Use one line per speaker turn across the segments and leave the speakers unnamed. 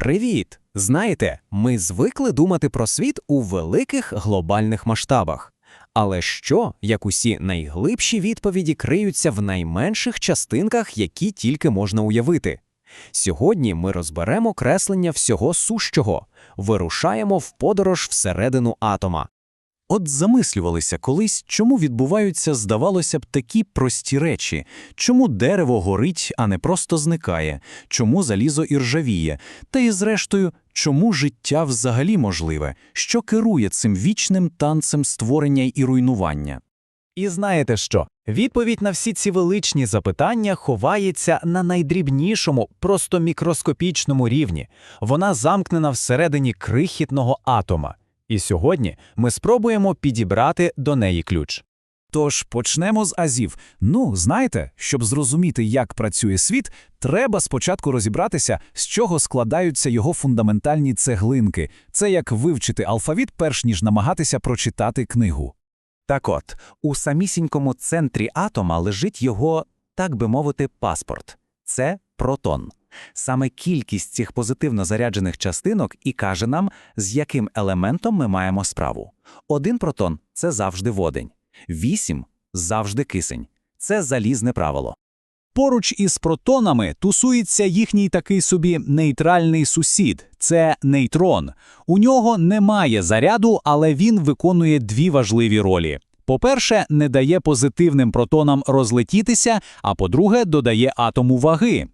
Привіт! Знаєте, ми звикли думати про світ у великих глобальних масштабах. Але що, як усі найглибші відповіді криються в найменших частинках, які тільки можна уявити? Сьогодні ми розберемо креслення всього сущого, вирушаємо в подорож всередину атома.
От замислювалися колись, чому відбуваються, здавалося б, такі прості речі, чому дерево горить, а не просто зникає, чому залізо іржавіє, та і зрештою, чому життя взагалі можливе, що керує цим вічним танцем створення і руйнування.
І знаєте що? Відповідь на всі ці величні запитання ховається на найдрібнішому, просто мікроскопічному рівні. Вона замкнена всередині крихітного атома. І сьогодні ми спробуємо підібрати до неї ключ.
Тож почнемо з азів. Ну, знаєте, щоб зрозуміти, як працює світ, треба спочатку розібратися, з чого складаються його фундаментальні цеглинки. Це як вивчити алфавіт, перш ніж намагатися прочитати книгу.
Так от, у самісінькому центрі атома лежить його, так би мовити, паспорт це протон. Саме кількість цих позитивно заряджених частинок і каже нам, з яким елементом ми маємо справу. Один протон це завжди водень, вісім завжди кисень. Це залізне правило.
Поруч із протонами тусується їхній такий собі нейтральний сусід це нейтрон. У нього немає заряду, але він виконує дві важливі ролі. По-перше, не дає позитивним протонам розлетітися, а по-друге, додає атому ваги.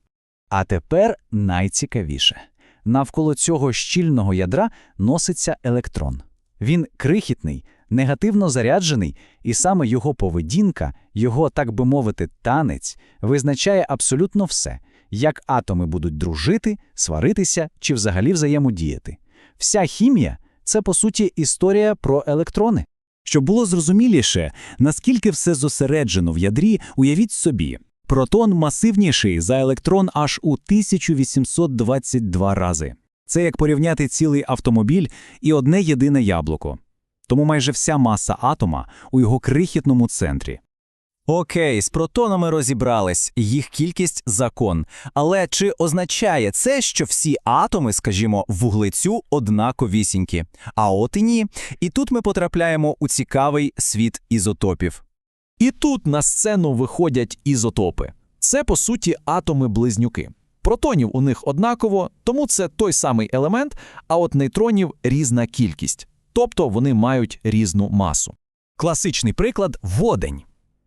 А тепер найцікавіше. Навколо цього щільного ядра носиться електрон. Він крихітний, негативно заряджений, і саме його поведінка, його, так би мовити, танець, визначає абсолютно все, як атоми будуть дружити, сваритися чи взагалі взаємодіяти. Вся хімія це, по суті, історія про електрони. Щоб було зрозуміліше, наскільки все зосереджено в ядрі, уявіть собі, протон масивніший за електрон аж у 1822 рази. Це як порівняти цілий автомобіль і одне єдине яблуко. Тому майже вся маса атома у його крихітному центрі.
Окей, з протонами розібрались, їх кількість закон. Але чи означає це, що всі атоми, скажімо, вуглецю однаковісінькі? А от і ні. І тут ми потрапляємо у цікавий світ ізотопів.
І тут на сцену виходять ізотопи. Це, по суті, атоми-близнюки. Протонів у них однаково, тому це той самий елемент, а от нейтронів різна кількість. Тобто вони мають різну масу.
Класичний приклад водень.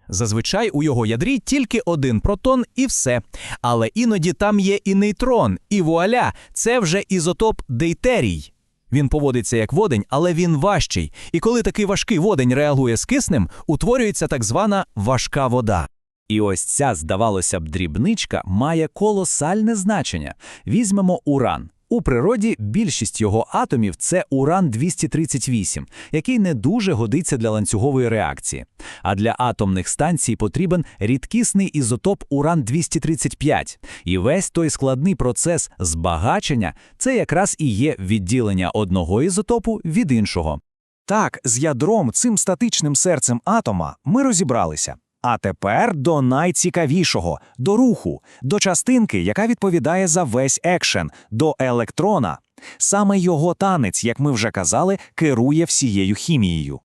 Зазвичай у його ядрі тільки один протон і все. Але іноді там є і нейтрон, і вуаля, це вже ізотоп дейтерій. Він поводиться як водень, але він важчий. І коли такий важкий водень реагує з киснем, утворюється так звана важка вода.
І ось ця, здавалося б, дрібничка має колосальне значення. Візьмемо уран. У природі більшість його атомів це уран-238, який не дуже годиться для ланцюгової реакції. А для атомних станцій потрібен рідкісний ізотоп уран-235. І весь той складний процес збагачення це якраз і є відділення одного ізотопу від іншого.
Так, з ядром, цим статичним серцем атома, ми розібралися. А тепер до найцікавішого до руху, до частинки, яка відповідає за весь екшен, до електрона. Саме його танець, як ми вже казали, керує всією хімією.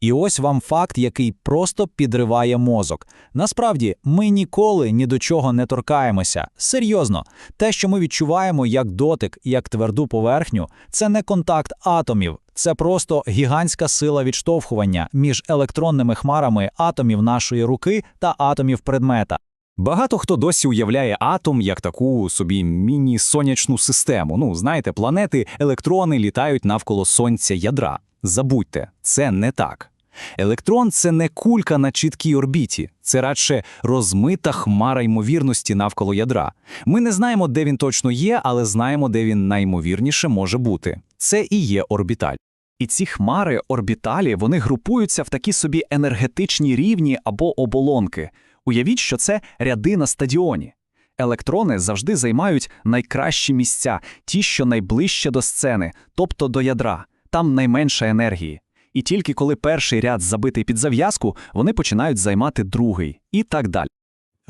І ось вам факт, який просто підриває мозок. Насправді, ми ніколи ні до чого не торкаємося. Серйозно, те, що ми відчуваємо як дотик, як тверду поверхню, це не контакт атомів, це просто гігантська сила відштовхування між електронними хмарами атомів нашої руки та атомів предмета.
Багато хто досі уявляє атом як таку собі міні-сонячну систему. Ну, знаєте, планети, електрони літають навколо сонця ядра. Забудьте, це не так. Електрон це не кулька на чіткій орбіті, це радше розмита хмара ймовірності навколо ядра. Ми не знаємо, де він точно є, але знаємо, де він найімовірніше може бути. Це і є орбіталь. І ці хмари, орбіталі, вони групуються в такі собі енергетичні рівні або оболонки. Уявіть, що це ряди на стадіоні. Електрони завжди займають найкращі місця, ті, що найближче до сцени, тобто до ядра, там найменше енергії. І тільки коли перший ряд забитий під зав'язку, вони починають займати другий і так далі.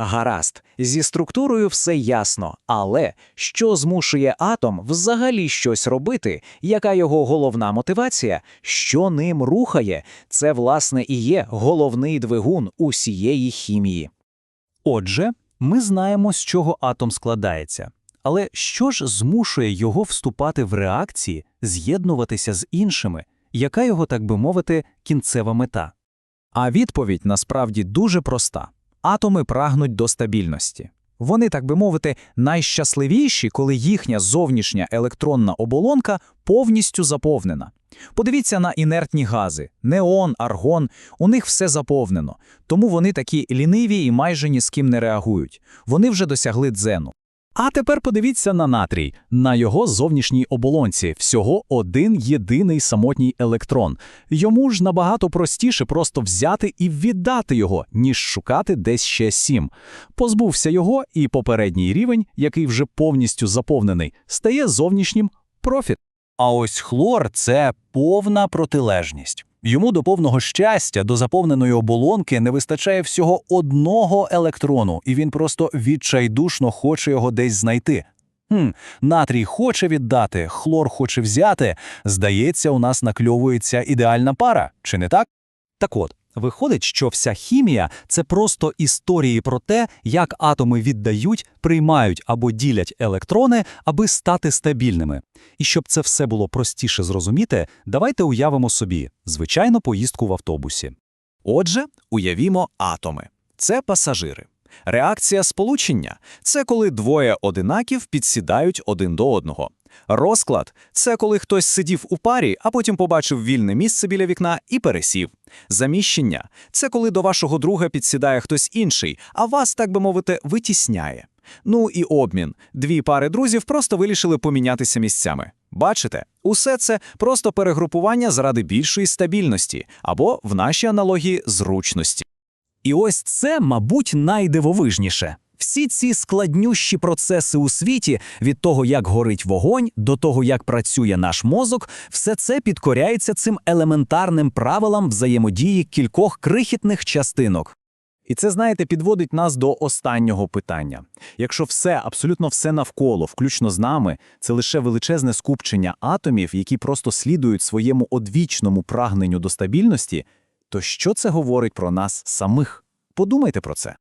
Гаразд, зі структурою все ясно, але що змушує атом взагалі щось робити, яка його головна мотивація, що ним рухає, це, власне, і є головний двигун усієї хімії.
Отже, ми знаємо, з чого атом складається. Але що ж змушує його вступати в реакції, з'єднуватися з іншими? Яка його, так би мовити, кінцева мета?
А відповідь насправді дуже проста: атоми прагнуть до стабільності. Вони, так би мовити, найщасливіші, коли їхня зовнішня електронна оболонка повністю заповнена. Подивіться на інертні гази: неон, аргон, у них все заповнено, тому вони такі ліниві і майже ні з ким не реагують. Вони вже досягли дзену.
А тепер подивіться на натрій. На його зовнішній оболонці всього один єдиний самотній електрон. Йому ж набагато простіше просто взяти і віддати його, ніж шукати десь ще сім. Позбувся його, і попередній рівень, який вже повністю заповнений, стає зовнішнім профіт.
А ось хлор це повна протилежність. Йому до повного щастя, до заповненої оболонки не вистачає всього одного електрону, і він просто відчайдушно хоче його десь знайти. Хм, натрій хоче віддати, хлор хоче взяти. Здається, у нас накльовується ідеальна пара, чи не так? Так от, виходить, що вся хімія це просто історії про те, як атоми віддають, приймають або ділять електрони, аби стати стабільними. І щоб це все було простіше зрозуміти, давайте уявимо собі звичайну поїздку в автобусі.
Отже, уявімо атоми. Це пасажири. Реакція сполучення це коли двоє одинаків підсідають один до одного. Розклад це коли хтось сидів у парі, а потім побачив вільне місце біля вікна і пересів. Заміщення це коли до вашого друга підсідає хтось інший, а вас, так би мовити, витісняє. Ну і обмін. Дві пари друзів просто вирішили помінятися місцями. Бачите, усе це просто перегрупування заради більшої стабільності або, в нашій аналогії, зручності.
І ось це, мабуть, найдивовижніше. Всі ці складнющі процеси у світі, від того, як горить вогонь, до того, як працює наш мозок, все це підкоряється цим елементарним правилам взаємодії кількох крихітних частинок.
І це, знаєте, підводить нас до останнього питання. Якщо все, абсолютно все навколо, включно з нами, це лише величезне скупчення атомів, які просто слідують своєму одвічному прагненню до стабільності, то що це говорить про нас самих? Подумайте про це.